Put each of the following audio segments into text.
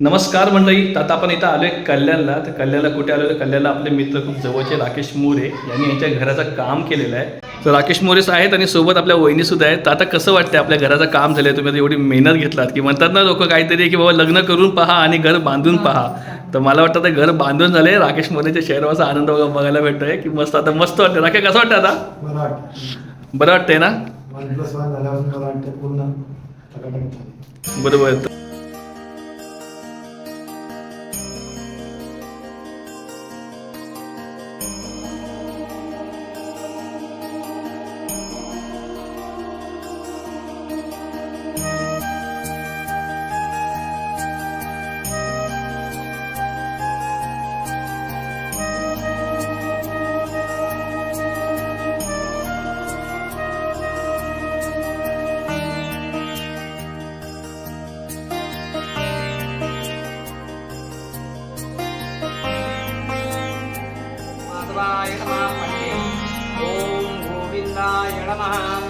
नमस्कार मंडळी. तर आता आपण इथं आलोय कल्याणला. तर कल्याणला कुठे आलो कल्याणला आपले मित्र खूप जवळचे राकेश मोरे. यांनी यांच्या घराचं काम केलेलं आहे. तर राकेश मोरेच आहेत आणि सोबत आपल्या वहिनी सुद्धा आहेत. तर आता कसं वाटतं आपल्या घराचं काम झालंय? तुम्ही आता एवढी मेहनत घेतलात की म्हणतात ना लोक काहीतरी की बाबा लग्न करून पहा आणि घर बांधून पहा. तर मला वाटतं आता घर बांधून झालंय. राकेश मोरेच्या शहराचा आनंद बघा- बघायला भेटतोय की मस्त आता मस्त वाटतं राकेश कसं वाटतं आता? बरं वाटतंय. ना? One time.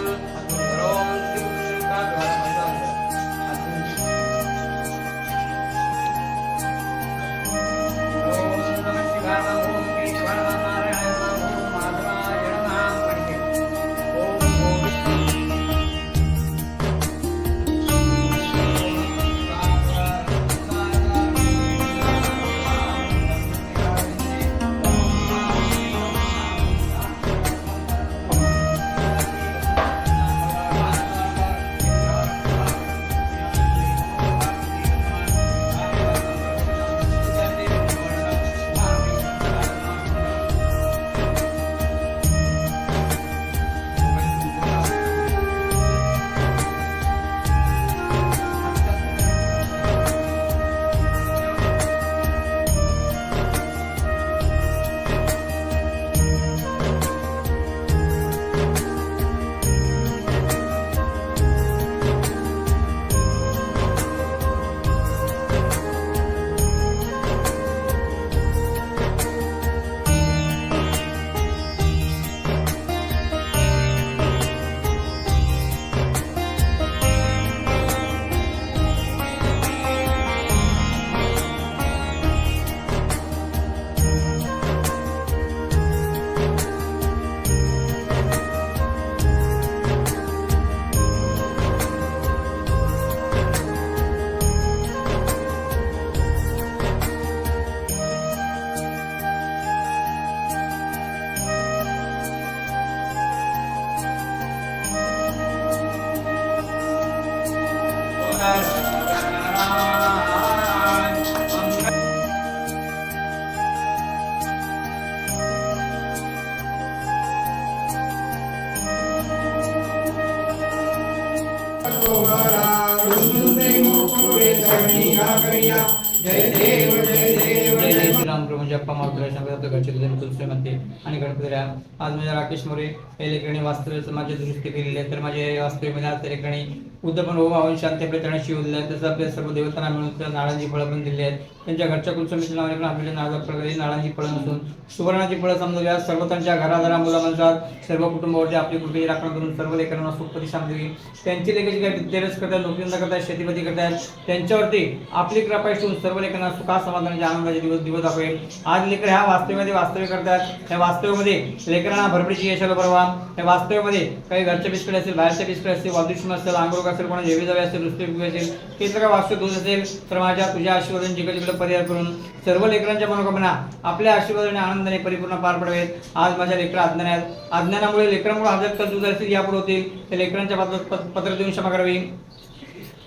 जप्पा माधुरा शंकर घरचे तुलसीमध्ये आणि गणपती आज माझ्या राकेश मोरे या लेखणी वास्तव्याचं माझे दुरुस्ती केलेली आहे तर माझे वास्तव्यामध्ये आज त्या ठिकाणी उद्यापन ओम आवन शांती प्रचंड शिवले आहेत तसं आपल्या सर्व देवतांना मिळून त्या नाळांची फळं पण दिली आहेत. त्यांच्या घरच्या कुलसमिती नावाने पण आपल्याला नाळा प्रकारे नाळांची फळं नसून सुवर्णाची फळं समजूया सर्व त्यांच्या घराघरा मुला सर्व कुटुंबावरती आपली कृपी राखण करून सर्व लेकरांना सुखपती शांती त्यांची लेखाची काही विद्याभ्यास करतात नोकरींदा करतात शेतीपती करतात त्यांच्यावरती आपली कृपा ठेवून सर्व लेखांना सुखा समाधानाचे आनंदाचे दिवस दिवस दाखवेल. आज लेकर ह्या वास्तव्यामध्ये वास्तव्य करतात या वास्तव्यामध्ये लेकरांना भरभरीची यशाला परवा. या वास्तव्यामध्ये काही घरच्या बिस्कडे असेल बाहेरच्या बिस्कडे असेल वादुष्म असेल आंघोळ असेल कोणा जेवी जावे असेल रुस्ते असेल केंद्र का वास्तू असेल तर माझ्या तुझ्या आशीर्वादाने जिकडे जिकडे पर्याय करून सर्व लेकरांच्या मनोकामना आपल्या आशीर्वादाने आनंदाने परिपूर्ण पार पडावेत. आज माझ्या लेकरा अज्ञान आहेत. अज्ञानामुळे लेकरांमुळे हजार कल असतील यापुढे होतील. त्या लेकरांच्या पत्र पत्र- देऊन क्षमा करावी.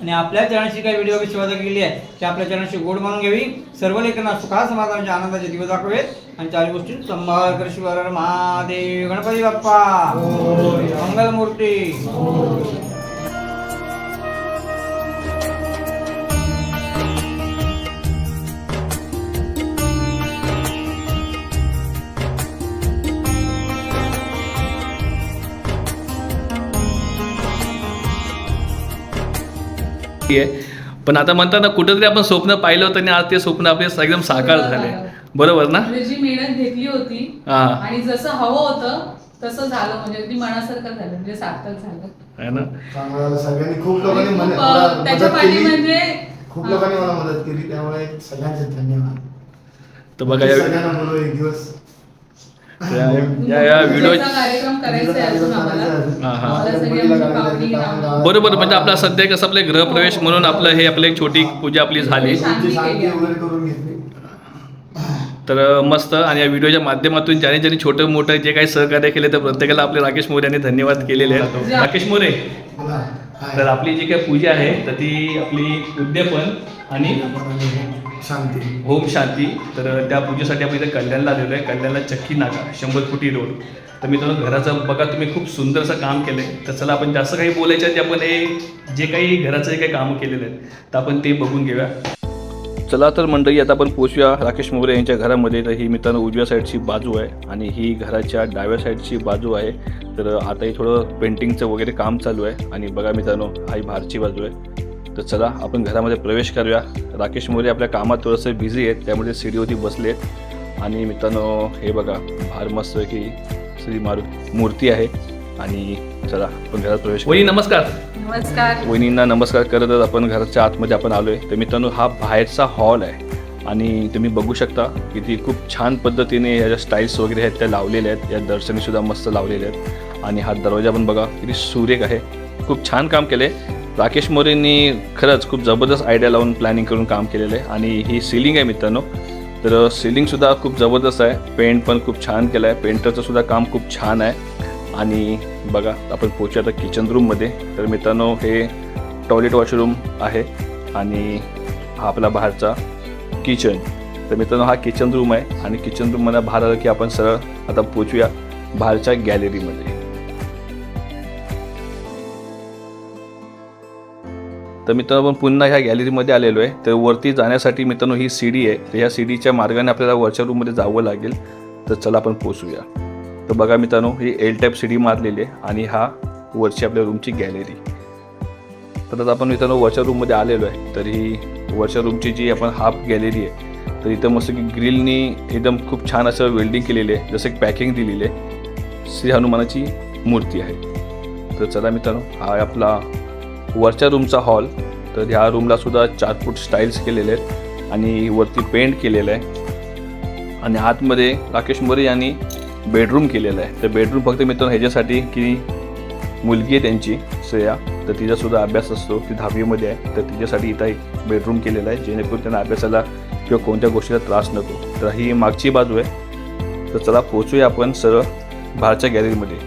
आणि आपल्या चरणाशी काही व्हिडिओ शिवाजा केली आहे ते आपल्या चरणाशी गोड मानून घ्यावी. सर्व लेखना सुखा समाधानाच्या आनंदाचे दिवस दाखवेत. आणि चार गोष्टी संभाळ शिवर महादेव. गणपती बाप्पा. मंगलमूर्ती. आहे पण आता म्हणतात ना कुठंतरी आपण स्वप्न पाहिलं होतं आणि आज ते स्वप्न आपले एकदम साकार झाले. बरोबर ना? म्हणजे जी मेहनत घेतली होती हा. आणि जसं हवं होतं तसं झालं. म्हणजे अगदी मनासारखं झालं. म्हणजे सार्थक झालं. आहे ना? चांगलं झालं. सगळ्यांनी खूप लोकांनी आणि म्हणे- खूप, मला अं, त्याच्या मदत पाठी केली. म्हणजे खूप लोकांनी मला मदत केली. त्यामुळे सगळ्यांचे धन्यवाद. तर बघा या सगळ्यांना बोलू एक दिवस. या- या या व्हिडिओ कार्यक्रम करायचा आहे अजून आम्हाला. हा, हा. बरोबर म्हणजे आपला सध्या कसं आपले गृहप्रवेश म्हणून आपलं हे आपली एक छोटी पूजा आपली झाली. घेतली. तर मस्त. आणि या व्हिडिओच्या माध्यमातून ज्याने ज्याने छोटं मोठं जे काही सहकार्य केले तर प्रत्येकाला आपले राकेश मोरे यांनी धन्यवाद केलेले आहेत. राकेश मोरे. तर आपली जी काही पूजा आहे तर ती आपली उद्यापन आणि शांती. ओम शांती. तर त्या पूजेसाठी आपण इथे कल्याणला आलेलो आहे. कल्याणला चक्की नाका शंभर फुटी रोड. तर मित्रांनो घराचं बघा तुम्ही खूप सुंदरसं काम केलं आहे तर चला आपण जास्त काही बोलायचं आहे ते आपण हे जे काही घराचं जे काही कामं केलेलं आहे तर आपण ते बघून घेऊया. चला तर मंडळी आता आपण पोचूया राकेश मोरे यांच्या घरामध्ये. तर ही मित्रांनो उजव्या साईडची बाजू आहे आणि ही घराच्या डाव्या साईडची बाजू आहे. तर आताही थोडं पेंटिंगचं वगैरे काम चालू आहे. आणि बघा मित्रांनो हा ही बाहेरची बाजू आहे. तर चला आपण घरामध्ये प्रवेश करूया. राकेश मोरे आपल्या कामात थोडंसं बिझी आहेत त्यामुळे सीडीवरती बसले आहेत आणि मित्रांनो हे बघा फार मस्त की श्री मारू मूर्ती आहे. आणि चला आपण घरात प्रवेश वहिनी नमस्कार. नमस्कार. वहिनींना नमस्कार करतच आपण घराच्या आतमध्ये आपण आलोय. तर मित्रांनो हा बाहेरचा हॉल आहे. आणि तुम्ही बघू शकता किती खूप छान पद्धतीने या ज्या स्टाईल्स वगैरे आहेत त्या लावलेल्या आहेत. या दर्शनी सुद्धा मस्त लावलेल्या आहेत. आणि हा दरवाजा पण बघा किती सुरेख आहे. खूप छान काम केलं आहे राकेश मोरेंनी खरंच खूप जबरदस्त आयडिया लावून प्लॅनिंग करून काम केलेलं आहे. आणि ही सिलिंग आहे मित्रांनो. तर सिलिंगसुद्धा खूप जबरदस्त आहे. पेंट पण खूप छान केलं आहे पेंटरचं सुद्धा काम खूप छान आहे. आणि बघा आपण पोहोचूया आता किचन रूममध्ये तर मित्रांनो हे टॉयलेट वॉशरूम आहे. आणि हा आपला बाहेरचा किचन तर मित्रांनो हा किचन रूम आहे. आणि किचन रूममध्ये बाहेर आलं की आपण सरळ आता पोचूया बाहेरच्या गॅलरीमध्ये तर मित्रांनो आपण पुन्हा ह्या गॅलरीमध्ये आलेलो आहे. तर वरती जाण्यासाठी मित्रांनो ही सीडी आहे. तर ह्या सीडीच्या मार्गाने आपल्याला वरच्या रूममध्ये जावं लागेल. तर चला आपण पोचूया तर बघा मित्रांनो ही एल टाईप सीडी मारलेली आहे आणि हा वरची आपल्या रूमची गॅलरी तर आता आपण मित्रांनो वरच्या रूममध्ये आलेलो आहे. तर ही वरच्या रूमची जी आपण हाफ गॅलरी आहे तर इथं मस्त की ग्रिलनी एकदम खूप छान असं वेल्डिंग केलेली आहे. जसं एक पॅकिंग दिलेली आहे. श्री हनुमानाची मूर्ती आहे. तर चला मित्रांनो हा आपला वरच्या रूमचा हॉल तर ह्या रूमला सुद्धा चार फूट स्टाईल्स केलेले आहेत आणि वरती पेंट केलेलं आहे. आणि आतमध्ये राकेश मोरे यांनी बेडरूम केलेला आहे. तर बेडरूम फक्त मित्रांनो ह्याच्यासाठी की मुलगी आहे त्यांची श्रेया तर तिचासुद्धा अभ्यास असतो. ती दहावीमध्ये आहे तर तिच्यासाठी इथं एक बेडरूम केलेला आहे जेणेकरून त्यांना अभ्यासाला किंवा कोणत्या गोष्टीला त्रास नको. तर ही मागची बाजू आहे. तर चला पोचूया आपण सरळ बाहेरच्या गॅलरीमध्ये.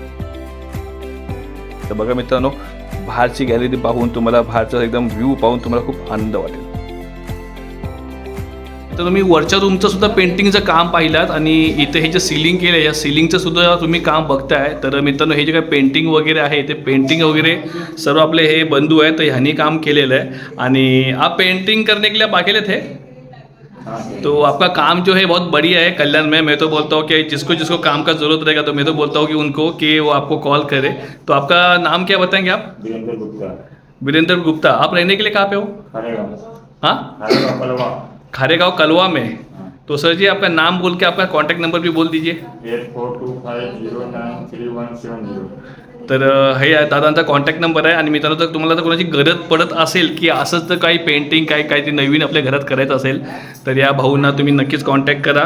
तर बघा मित्रांनो बाहेरची गॅलरी पाहून तुम्हाला बाहेरचा एकदम व्ह्यू पाहून तुम्हाला खूप आनंद वाटेल. तर तुम्ही वरच्या रूमचं सुद्धा पेंटिंगचं काम पाहिलात आणि इथे हे जे सिलिंग केलं आहे या सिलिंगचं सुद्धा तुम्ही काम बघताय. तर मित्रांनो हे जे काही पेंटिंग वगैरे आहे ते पेंटिंग वगैरे सर्व आपले हे बंधू आहेत तर ह्यांनी काम केलेलं आहे. आणि हा पेंटिंग करणे केल्या लिए आप थे तो आपका काम जो है बहुत बढ़िया है कल्याण में। मैं तो बोलता हूँ कि जिसको जिसको काम का ज़रूरत रहेगा तो मैं तो बोलता हूँ कि उनको कि वो आपको कॉल करे। तो आपका नाम क्या बताएँगे आप? वीरेंद्र गुप्ता। वीरेंद्र गुप्ता। आप रहने के लिए कहाँ पे हो? खानेगांव हाँ? कलवा। खारेगांव कलवा में। तो सर जी आपका नाम बोल के आपका कांटेक्ट नंबर भी बोल दीजिए। Eight four two five zero nine three one seven zero तर हे आहे दादांचा कॉन्टॅक्ट नंबर आहे आणि मित्रांनो जर तुम्हाला जर कोणाची गरज पडत असेल की असंच जर काही पेंटिंग काही काही नवीन आपल्या घरात करायचं असेल तर या भाऊंना तुम्ही नक्कीच कॉन्टॅक्ट करा.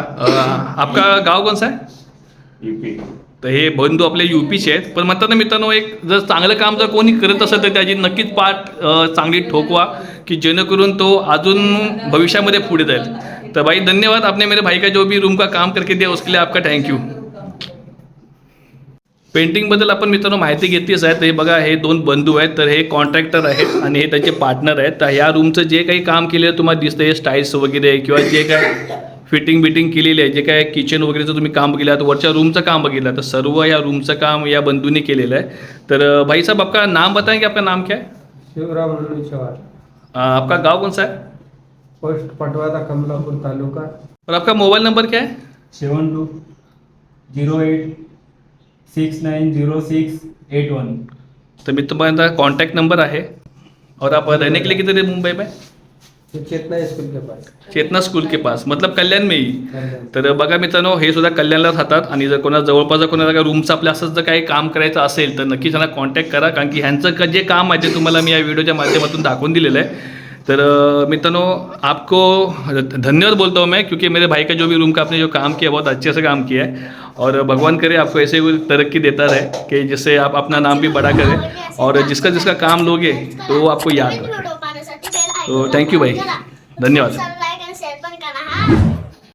आपका गाव कोणचा आहे यूपी तर हे बंधू आपले युपीचे आहेत. पण म्हणतात ना मित्रांनो एक जर चांगलं काम जर कोणी करत असेल तर त्याची नक्कीच पाठ चांगली ठोकवा की जेणेकरून तो अजून भविष्यामध्ये पुढे जाईल. तर भाई धन्यवाद. आपने मेरे भाई का जो भी रूम का काम करके दिया उसके लिए आपका थँक्यू पेंटिंगबद्दल आपण मित्रांनो माहिती घेतलीच आहे. हे बघा हे दोन बंधू आहेत. तर हे कॉन्ट्रॅक्टर आहेत आणि हे त्यांचे पार्टनर आहेत. तर ह्या रूमचं जे काही काम केलेलं तुम्हाला दिसतं हे स्टाईल्स वगैरे किंवा जे काय फिटिंग बिटिंग केलेली आहे जे काय किचन वगैरेचं तुम्ही काम बघितलं तर वरच्या रूमचं काम बघितलं तर सर्व या रूमचं काम या बंधूंनी केलेलं आहे. तर भाई साहब आपका नाम बताएंगे आपका नाम क्या है? शिवराम मनु चव्हाण अ, आपका गाँव कौन सा है? पोस्ट पटवादा कमलापूर तालुका. और आपका मोबाइल नंबर क्या है? Seven two zero eight six nine zero six eight one. तर मी तुम्हाला कॉन्टॅक्ट नंबर आहे. और आप रहने के लिए किधर है मुंबई में? चेतना स्कूल के पास. चेतना स्कूल के पास मतलब कल्याण में ही. तर बघा मित्रांनो हे सुद्धा कल्याणला राहतात. आणि जर कोणा जवळपास जर कोणाला काही रूमचं आपल्या असंच जर काही काम करायचं असेल तर नक्कीच त्यांना कॉन्टॅक्ट करा. कारण की ह्यांचं क- जे काम आहे ते तुम्हाला मी या व्हिडिओच्या माध्यमातून दाखवून दिलेलं आहे. तर मित्रांनो आपको धन्यवाद बोलता हूँ मैं क्योंकि मेरे भाई का जो भी रूम का आपने जो काम किया बहुत अच्छे से काम किया है. और भगवान करे, आपको ऐसे ही तरक्की देता रहे कि जिससे आप अपना नाम भी बड़ा करें। और जिसका जिसका काम लोगे तो वो आपको याद रखे। तो थैंक यू भाई। धन्यवाद।